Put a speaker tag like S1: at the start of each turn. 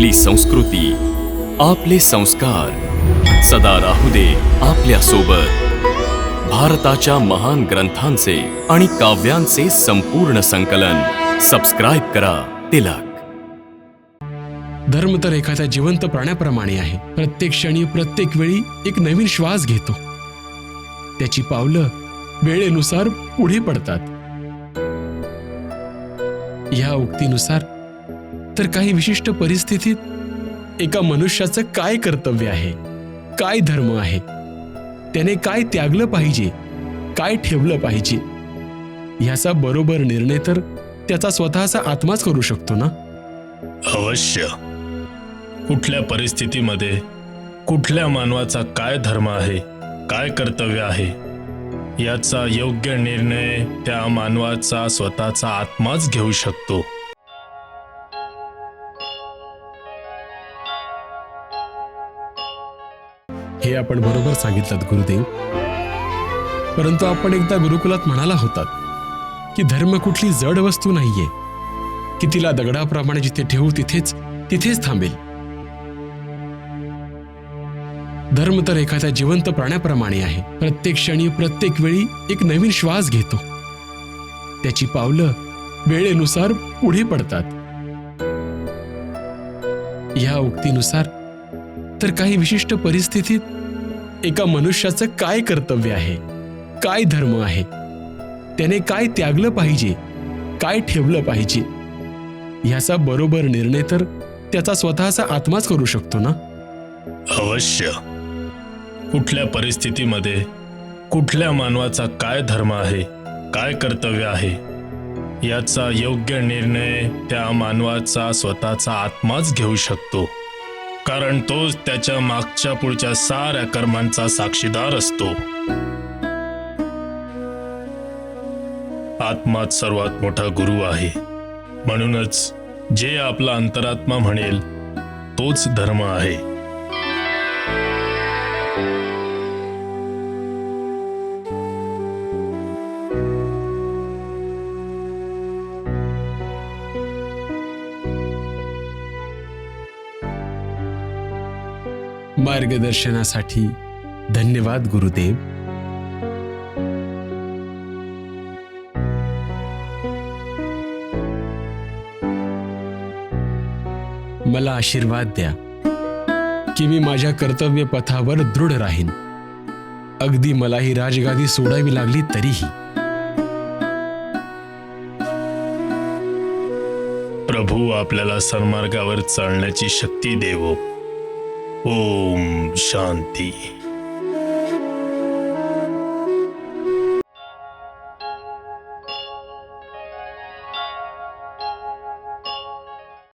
S1: आपली संस्कृती आपले संस्कार. सदा राहू दे आपल्यासोबत भारताच्या महान ग्रंथांचे आणि काव्यांचे संपूर्ण संकलन. सबस्क्राईब करा तिलक.
S2: धर्म तर एखाद्या जिवंत प्राण्याप्रमाणे आहे. प्रत्येक क्षणी प्रत्येक वेळी एक नवीन श्वास घेतो. त्याची पावलं वेळेनुसार पुढे पडतात. या उक्तीनुसार तर काही विशिष्ट परिस्थितीत एका मनुष्याचं काय कर्तव्य आहे? काय धर्म आहे? त्याने काय त्यागलं पाहिजे? काय ठेवलं पाहिजे? ह्याचा बरोबर निर्णय तर त्याचा स्वतःचा आत्माच करू शकतो ना?
S3: अवश्य. कुठल्या परिस्थितीमध्ये कुठल्या मानवाचा काय धर्म आहे काय कर्तव्य आहे याचा योग्य निर्णय त्या मानवाचा स्वतःचा आत्माच घेऊ शकतो.
S2: हे आपण बरोबर सांगितलं गुरुदेव. परंतु आपण एकदा गुरुकुलात म्हणाला होतात की धर्म कुठली जड वस्तू नाहीये की तिला दगडाप्रमाणे जिथे ठेवू तिथेच तिथेच थांबेल. धर्म तर एखाद्या जिवंत प्राण्याप्रमाणे आहे. प्रत्येक क्षणी प्रत्येक वेळी एक नवीन श्वास घेतो. त्याची पावलं वेळेनुसार पुढे पडतात. या उक्तीनुसार तर काही विशिष्ट परिस्थितीत एका मनुष्याचं काय कर्तव्य आहे? काय धर्म आहे? त्याने काय त्यागलं पाहिजे? काय ठेवलं पाहिजे? ह्याचा बरोबर निर्णय तर त्याचा स्वतःचा आत्माच करू शकतो ना?
S3: अवश्य. कुठल्या परिस्थितीमध्ये कुठल्या मानवाचा काय धर्म आहे काय कर्तव्य आहे याचा योग्य निर्णय त्या मानवाचा स्वतःचा आत्माच घेऊ शकतो. कारण तोच त्याच्या मागच्या पुढच्या साऱ्या कर्मांचा साक्षीदार असतो. आत्माच सर्वात मोठा गुरु आहे. म्हणूनच जे आपला अंतरात्मा म्हणेल तोच धर्म आहे.
S2: मार्गदर्शनासाठी धन्यवाद गुरुदेव. मला आशीर्वाद द्या की मी माझ्या कर्तव्य पथावर दृढ राहीन. अगदी मला ही राजगादी सोडावी लागली तरीही.
S3: प्रभू आपल्याला सन्मार्गावर चालण्याची शक्ती देवो. ओम शांती।